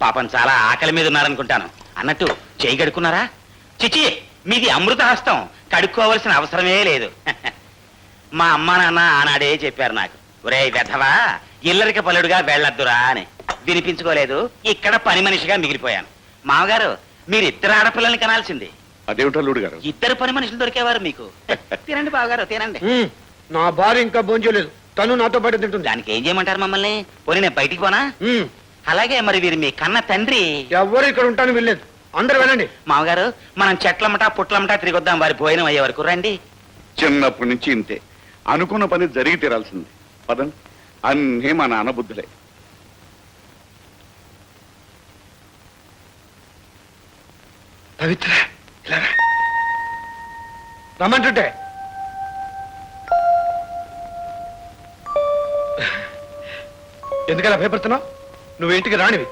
పాపం చాలా ఆకలి మీద ఉన్నారనుకుంటాను. అన్నట్టు చేయి కడుక్కున్నారా? చిచి మీది అమృత హస్తం. కడుక్కోవలసిన అవసరమే లేదు. మా అమ్మ నాన్న ఆనాడే చెప్పారు నాకు. ఒరే వెధవా ఇల్లరిక పలుడుగా వెళ్ళొద్దురా అని. వినిపించుకోలేదు. ఇక్కడ పని మనిషిగా మిగిలిపోయాను. మామగారు మీరు ఇద్దరు ఆడపిల్లల్ని కనాల్సింది. అదేమిటో గారు? ఇద్దరు పని మనుషులు దొరికేవారు మీకు. తినండి బావగారు తినండి. ఉమ్, నా భార్య ఇంకా భోంచలేదు తను నాతో పాటు తింటుంది. దానికి ఏం చేయమంటారు మమ్మల్ని? పోనీ నేను బయటికి పోనా? ఉమ్, అలాగే మరి వీరు మీ కన్న తండ్రి. ఎవ్వరు ఇక్కడ ఉంటాను వెళ్ళలేదు అందరు వెళ్ళండి. మామగారు మనం చెట్లమటా పుట్లమటా తిరిగొద్దాం. వారి భోజనం అయ్యే వరకు రండి. చిన్నప్పటి నుంచి ఇంతే. అనుకున్న పని జరిగి తీరాల్సింది. పదం అన్నీ మా నాన్న బుద్ధులే. పవిత్ర ఇలా. రమ్మంటుంటే. ఎందుకలా భయపడుతున్నావు? నువ్వు ఇంటికి రానివి.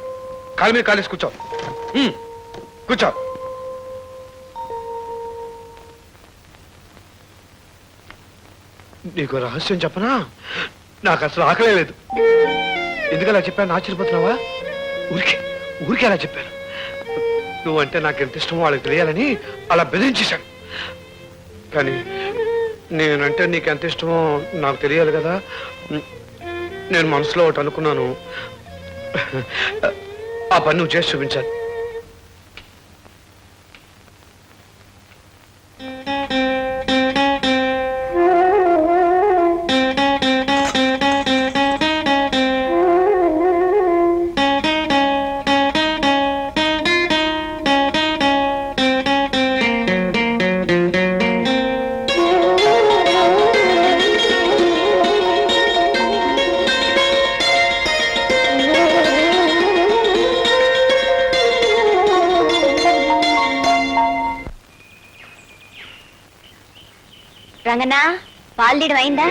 కాలు మీద కాలేసి కూర్చో. కూర్చో. నీకు రహస్యం చెప్పనా? నాకు అసలు ఆకలే లేదు. ఎందుకలా చెప్పాను? ఆశ్చర్యపోతున్నావా? ఊరికే ఊరికే అలా చెప్పాను. నువ్వంటే నాకు ఎంత ఇష్టమో వాళ్ళకి తెలియాలని అలా బెదిరించేశాను. కానీ నేనంటే నీకు ఎంత ఇష్టమో నాకు తెలియాలి కదా. నేను మనసులో ఒకటి అనుకున్నాను. ఆ పని నువ్వు చేసి చూపించాలి. రంగనా పాలు తీయడం అయిందా?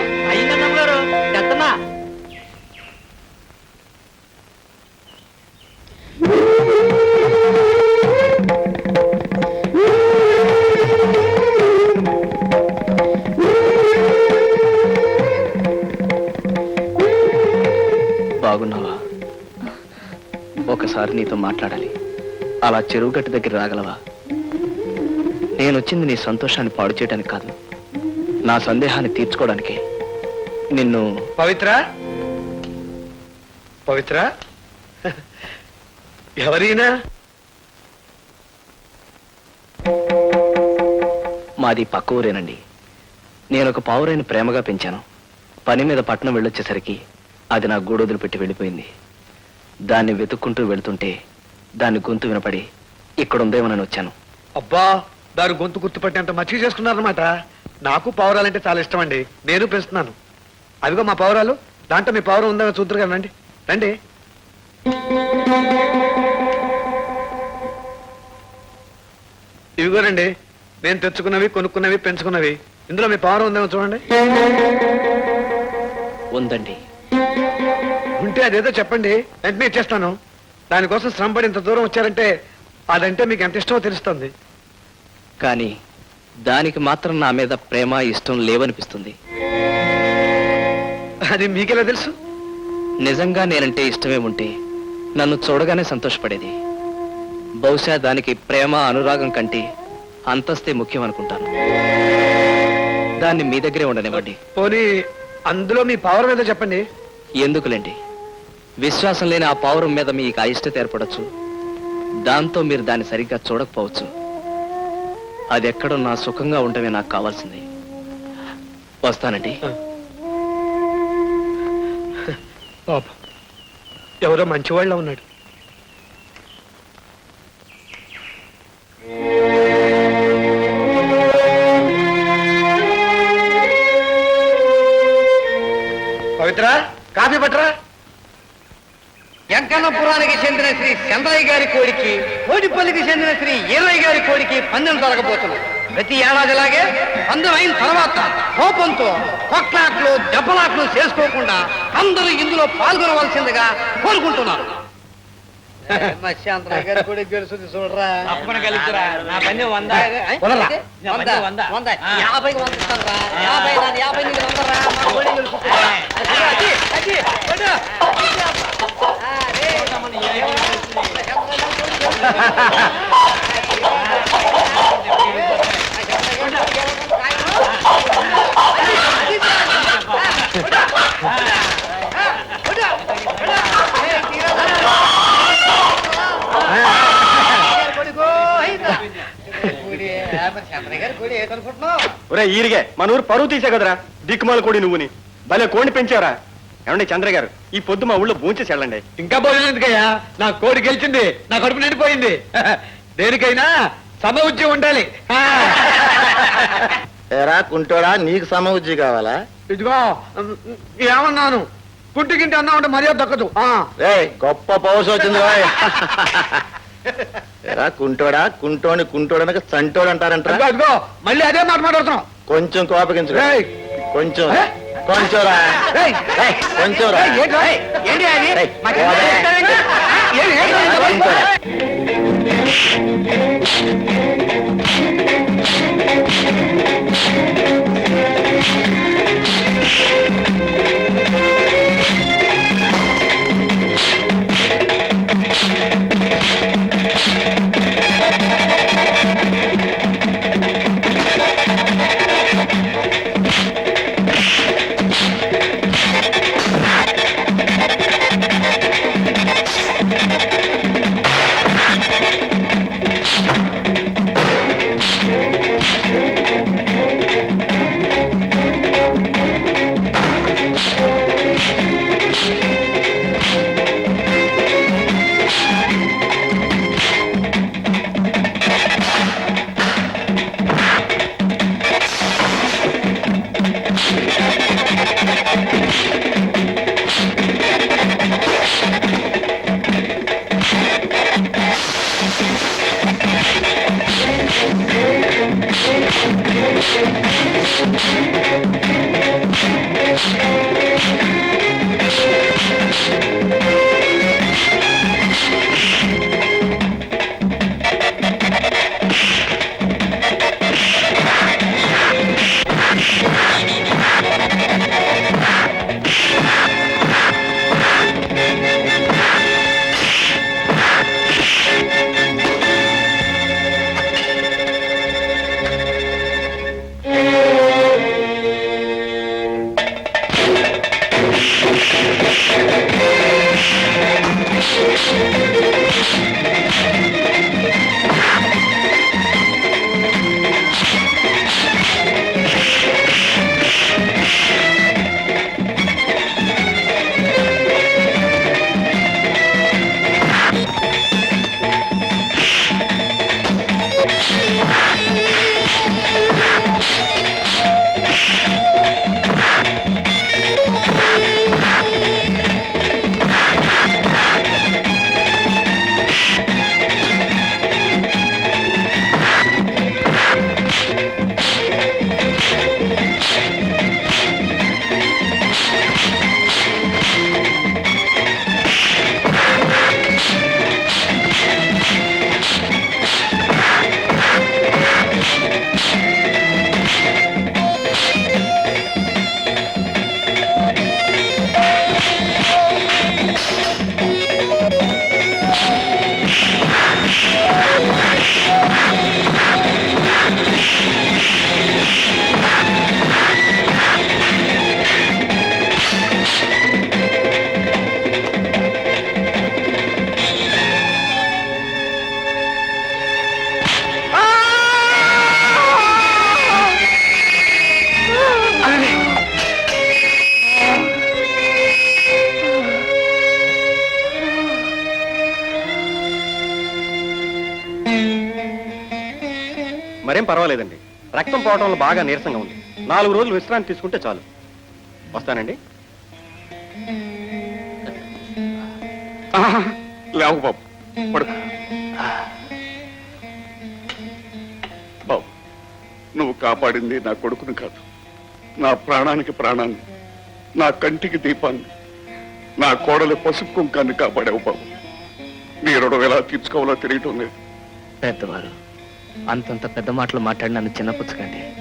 బాగున్నావా? ఒకసారి నీతో మాట్లాడాలి. అలా చెరువు గట్టు దగ్గర రాగలవా? నేను వచ్చింది నీ సంతోషాన్ని పాడు చేయడానికి కాదు. నా సందేహాన్ని తీర్చుకోవడానికి నిన్ను పవిత్ర? పవిత్ర? ఎవరైనా? మాది పక్క ఊరేనండి. నేను ఒక పావురైన ప్రేమగా పెంచాను. పని మీద పట్టణం వెళ్ళొచ్చేసరికి అది నా గూడొదిలి పెట్టి వెళ్ళిపోయింది. దాన్ని వెతుక్కుంటూ వెళ్తుంటే దాని గొంతు వినపడి ఇక్కడ ఉందేమోనని వచ్చాను. అబ్బా! దాని గొంతు గుర్తుపట్టేంత మచ్చిక చేసుకున్నారనమాట నాకు పావురాలంటే చాలా ఇష్టం అండి నేను పెంచుతున్నాను. అదిగో మా పావురాలు. దాంట్లో మీ పావురం ఉందా? చూద్దరు కదా రండి. రండి. ఇవిగోనండి నేను తెచ్చుకున్నవి కొనుక్కున్నవి పెంచుకున్నవి. ఇందులో మీ పావురం ఉందేమో చూడండి. ఉందండి. ఉంటే అదేదో చెప్పండి. వెంటనే ఇచ్చేస్తాను. దానికోసం శ్రమపడి ఇంత దూరం వచ్చారంటే అదంటే మీకు ఎంత ఇష్టమో తెలుస్తుంది. కానీ దానికి మాత్రం నా మీద ప్రేమ ఇష్టం లేవనిపిస్తుంది. అది మీకెలా తెలుసు? నిజంగా నేనంటే ఇష్టమే ఉంటే నన్ను చూడగానే సంతోషపడేది. బహుశా దానికి ప్రేమ అనురాగం కంటే అంతస్తే ముఖ్యం అనుకుంటాను. దాన్ని మీ దగ్గరే ఉండనివ్వండి. పోనీ అందులో మీ పవర్ మీద చెప్పండి. ఎందుకులేండి? విశ్వాసం లేని ఆ పౌరం మీద మీకు అయిష్టత ఏర్పడచ్చు. దాంతో మీరు దాన్ని సరిగ్గా చూడకపోవచ్చు. అది ఎక్కడున్నా సుఖంగా ఉండమే నాకు కావాల్సింది. వస్తానండి. పాప. ఎవరో మంచివాళ్ళ ఉన్నాడు. పవిత్ర కాఫీ పట్టరా. వెంకన్నపురానికి చెందిన శ్రీ చంద్రయ్య గారి కోడికి కోడిపల్లికి చెందిన శ్రీ ఈరయ్య గారి కోడికి పందెం జరగబోతుంది ప్రతి ఏడాదిలాగే పందెం అయిన తర్వాత కోపంతో కొట్లాట్లు దెబ్బలాట్లు చేసుకోకుండా అందరూ ఇందులో పాల్గొనవలసిందిగా కోరుకుంటున్నారు. శాంతరావు గారు కూడా గెలుస్తుంది చూడరా తప్పకుండా గెలిచరా నా పని వంద కుదరరా? నా వంద పని వంద వంద యాభైకి వంద ఇస్తానురా. యాభై నాది, యాభై నీది వందరా. మా కోడి గెలుస్తుంది. అది, అది, అది, కొడు. ఆ, రే. శాంతరావు గారు కోడి గెలుస్తుంది. శాంతరావు గారు గెలవడం ఖాయం. అది, అది, అది. ఆ, కొడు. ఆ, కొడు. కొడు. ఏ, తీరా. ఒరే ఈరిగే. మన ఊరు పరువు తీసే కదరా. దిక్కుమాల కోడి నువ్వుని. భలే కోడిని పెంచారా. ఏమండి చంద్ర గారు ఈ పొద్దు మా ఊళ్ళో భూంచేసి వెళ్ళండి ఇంకా భోజనం ఎందుకయ్యా? నా కోడి గెలిచింది. నా కడుపు నిండిపోయింది. దేనికైనా సమఉజ్యం ఉండాలి. ఆ. ఎరా కుంటోడా నీకు సమవుజ్జి కావాలా? ఇదిగో ఏమన్నాను? పుట్టికింటి అన్నా ఉంటే మర్యాద దక్కదు. గొప్ప పౌరుషం వచ్చింది రాయ్ ఎరా కుంటోడా కుంటోని కుంటోడనక చంటోడు అంటారంట అదిగో మళ్ళీ అదే మాట మాట్లాడుతున్నావు కొంచెం కోపగించు రేయ్. కొంచెం? కొంచెం రా రేయ్. రేయ్, కొంచెం రా రేయ్, ఏంట్రా? ఏంటి అది రేయ్, మాకు పోదే. చెప్తావేంటి? ఏం- ఏం రా, జరిగింది? కొంచెం రా. రక్తం పోవటం వల్ల బాగా నీరసంగా ఉంది. నాలుగు రోజులు విశ్రాంతి తీసుకుంటే చాలు. వస్తానండి. లేవు బాబు. పడుకో. బాబు నువ్వు కాపాడింది నా కొడుకుని కాదు. నా ప్రాణానికి ప్రాణాన్ని నా కంటికి దీపాన్ని నా కోడలి పసుపు కుంకాన్ని కాపాడావు బాబు. నీ రుణం ఎలా తీర్చుకోవాలో తెలియటం లేదు. పెద్దవారు అంతంత పెద్ద మాటలు మాట్లాడి నన్ను చిన్నపుచ్చకండి.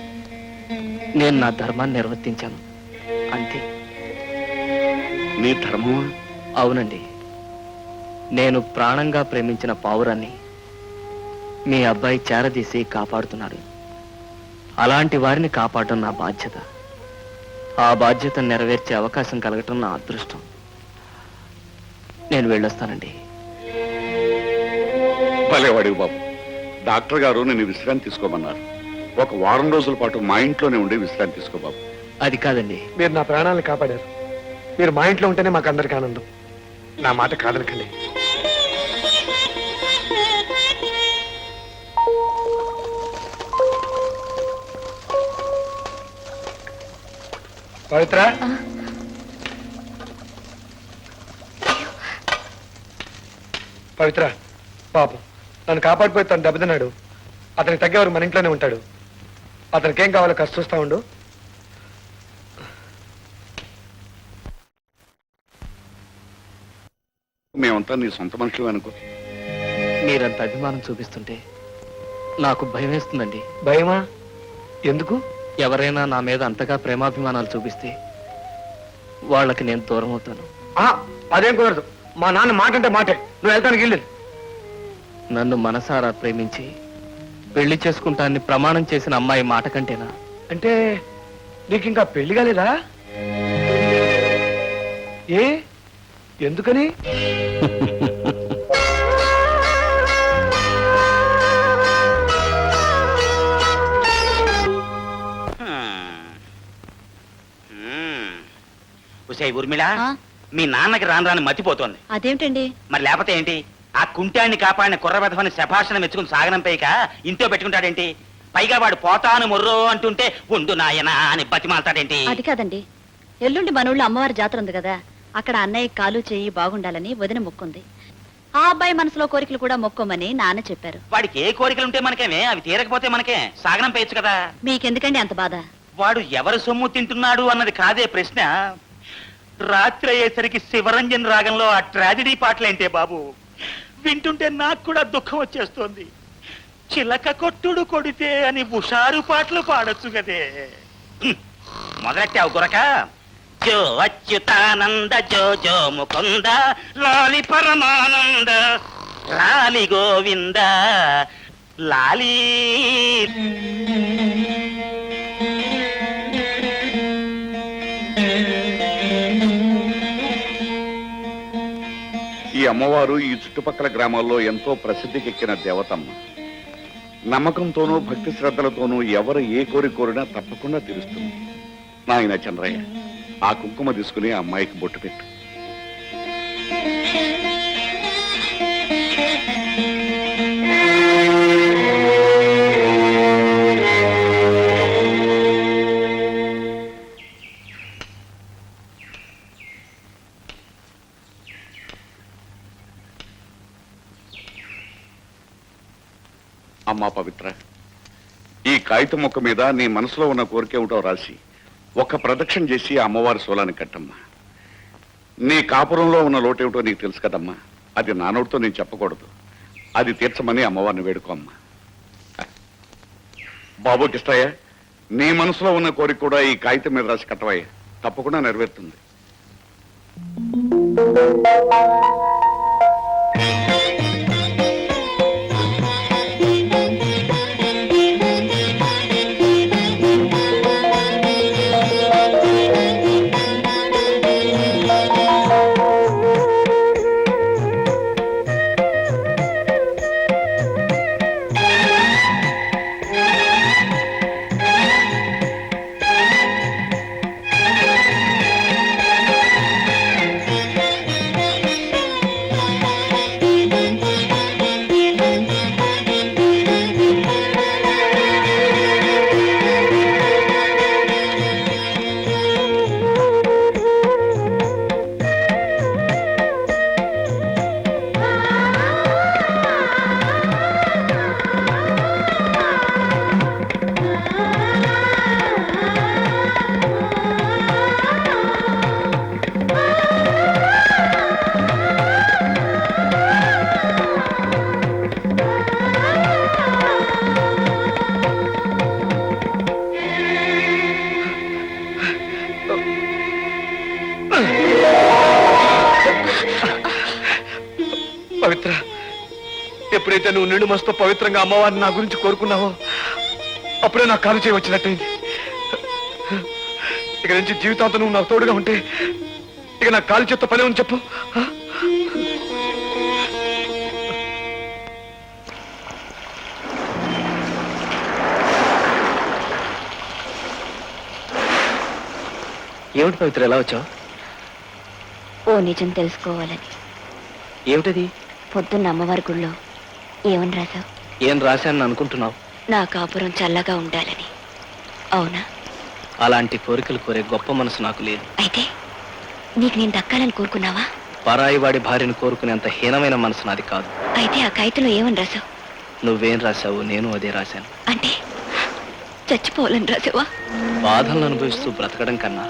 నేను నా ధర్మాన్ని నిర్వర్తించాను. అంతే. నీ ధర్మమా? అవునండి. నేను ప్రాణంగా ప్రేమించిన పావురాన్ని మీ అబ్బాయి చేరదీసి కాపాడుతున్నాడు. అలాంటి వారిని కాపాడటం నా బాధ్యత. ఆ బాధ్యత నెరవేర్చే అవకాశం కలగటం నా అదృష్టం. నేను వెళ్ళొస్తానండి. బాబు. డాక్టర్ గారు నేను విశ్రాంతి తీసుకోమన్నారు. ఒక వారం రోజుల పాటు మా ఇంట్లోనే ఉండి విశ్రాంతి తీసుకో బాబు. అది కాదండి. మీరు నా ప్రాణాలను కాపాడారు. మీరు మా ఇంట్లో ఉంటేనే మాకు అందరికీ ఆనందం. నా మాట కాదనకండి. పవిత్ర? పవిత్ర పాపం. నన్ను కాపాడిపోయి తను దెబ్బతిన్నాడు. అతనికి తగ్గేవారు మన ఇంట్లోనే ఉంటాడు. అతనికి ఏం కావాలో కష్ట చూస్తా ఉండు. మేమంతా నీ సొంత మనుషులు అనుకో. మీరంత అభిమానం చూపిస్తుంటే నాకు భయం వేస్తుందండి భయమా? ఎందుకు? ఎవరైనా నా మీద అంతగా ప్రేమాభిమానాలు చూపిస్తే వాళ్ళకి నేను దూరం అవుతాను. ఆ, అదేం కుదరదు. మా నాన్న మాట అంటే మాటే. నువ్వు వెళ్తానికి వెళ్ళలేదు నన్ను మనసారా ప్రేమించి పెళ్ళి చేసుకుంటానని ప్రమాణం చేసిన అమ్మాయి మాట కంటేనా? అంటే నీకు ఇంకా పెళ్ళి కాలేదా? ఏ? ఎందుకని? ఉసే ఊర్మిళ? మీ నాన్నకి రాను రాని మతిపోతోంది. అదేమిటండి? మరి లేకపోతే ఏంటి? ఆ కుంటాన్ని కాపాడిన కుర్రబెధమని శభాషణ మెచ్చుకుని సాగనంపేయక ఇంట్లో పెట్టుకుంటాడేంటి? పైగా వాడు పోతాను మొర్రో అంటుంటే ఉండు నాయనా అని బతిమాలతాడేంటి? అది కాదండి. ఎల్లుండి మన ఊళ్ళో అమ్మవారి జాతర ఉంది కదా. అక్కడ అన్నయ్య కాలు చెయ్యి బాగుండాలని వదిన మొక్కుంది. ఆ అబ్బాయి మనసులో కోరికలు కూడా మొక్కోమని నాన్న చెప్పారు. వాడికి ఏ కోరికలు ఉంటే మనకేమే? అవి తీరకపోతే మనకే. సాగనం పేయచ్చు కదా. మీకెందుకండి అంత బాధ? వాడు ఎవరు సొమ్ము తింటున్నాడు అన్నది కాదే ప్రశ్న. రాత్రి అయ్యేసరికి శివరంజన్ రాగంలో ఆ ట్రాజడీ పాటలేంటే బాబు? వింటుంటే నాకు కూడా దుఃఖం వచ్చేస్తోంది. చిలక కొట్టుడు కొడితే అని హుషారు పాటలు పాడొచ్చు కదే. మొదలెట్టావు గురక? జో అచ్యుతానంద జో జో ముకుంద లాలి పరమానంద లాలి గోవింద లాలి అమ్మవారు ఈ చుట్టుపక్కల గ్రామాల్లో ఎంతో ప్రసిద్ధికెక్కిన దేవతమ్మ. నమ్మకంతోనూ భక్తి శ్రద్ధలతోనూ ఎవరు ఏ కోరి కోరినా తప్పకుండా తీరుస్తుంది. నాయన చంద్రయ్య ఆ కుంకుమ తీసుకుని అమ్మాయికి బొట్టు పెట్టు. అమ్మా పవిత్ర. ఈ కాగితం మొక్క మీద నీ మనసులో ఉన్న కోరిక ఏమిటో రాసి ఒక ప్రదక్షిణ చేసి ఆ అమ్మవారి శూలాన్ని కట్టమ్మా. నీ కాపురంలో ఉన్న లోటేమిటో నీకు తెలుసు కదమ్మా. అది నానోడితో నేను చెప్పకూడదు. అది తీర్చమని అమ్మవారిని వేడుకోమ్మా. బాబు కిష్టయ్య నీ మనసులో ఉన్న కోరిక కూడా ఈ కాగితం మీద రాసి కట్టవయ్య. తప్పకుండా నెరవేరుతుంది. ఎప్పుడైతే నువ్వు నిండు మనసుతో పవిత్రంగా అమ్మవారిని నా గురించి కోరుకున్నావో అప్పుడే నాకు కాలు చేయవచ్చినట్టయింది ఇక నుంచి జీవితాంతం నువ్వు నాకు తోడుగా ఉంటే ఇక నాకు కాలు చేత పని ఉంది చెప్పు? ఏమిటి పవిత్ర ఎలా వచ్చావు? ఓ నిజం తెలుసుకోవాలని. ఏమిటది? పొద్దున్న అమ్మవారి గుళ్ళో ఏమని రాశావు? ఏం రాశానని అనుకుంటున్నావు? నా కాపురం చల్లగా ఉండాలని. అవునా? అలాంటి కోరికలు కోరే గొప్ప మనసు నాకు లేదు. అయితే నీకు నేను దక్కాలని కోరుకున్నావా? పరాయి వాడి భార్యను కోరుకునేంత హీనమైన మనసు నాది కాదు. అయితే ఆ కాగితంలో ఏమని రాశావు? నువ్వేం రాశావు నేను అదే రాశాను. అంటే చచ్చిపోవాలని రాసావా బాధలను అనుభవిస్తూ బ్రతకడం కన్నా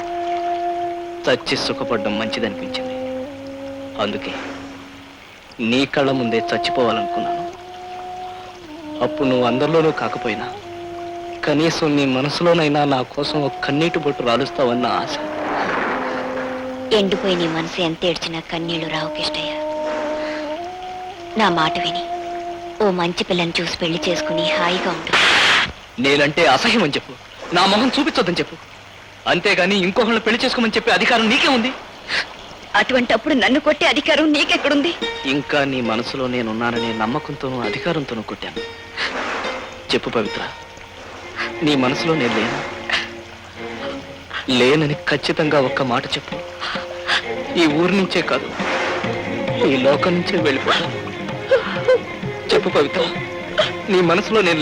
చచ్చి సుఖపడడం మంచిదనిపించింది. అందుకే నీ కళ్ళ ముందే చచ్చిపోవాలనుకున్నాను. అప్పుడు నువ్వు అందరిలోనూ కాకపోయినా కనీసం నీ మనసులోనైనా నా కోసం ఒక కన్నీటి బొట్టు రాలుస్తావన్న ఆశ. ఎండిపోయి నీ మనసు ఎంత ఏడ్చినా కన్నీళ్ళు రావు కిష్టయ్య నా మాట విని ఓ మంచి పిల్లని చూసి పెళ్ళి చేసుకుని హాయిగా ఉండు. నేనంటే అసహ్యం అని చెప్పు. నా మొహం చూపించొద్దని చెప్పు. అంతేగాని ఇంకొకళ్ళు పెళ్ళి చేసుకోమని చెప్పే అధికారం నీకే ఉంది. అటువంటప్పుడు నన్ను కొట్టే అధికారం నీకెక్కడుంది? ఇంకా నీ మనసులో నేనున్నాననే నమ్మకంతోనూ అధికారంతోనూ కొట్టాను. చెప్పు పవిత్ర. నీ మనసులో నేను లేను? లేనని ఖచ్చితంగా ఒక్క మాట చెప్పు. ఈ ఊరి నుంచే కాదు ఈ లోకం నుంచే వెళ్ళిపోతాను చెప్పు పవిత్ర నీ మనసులో నేను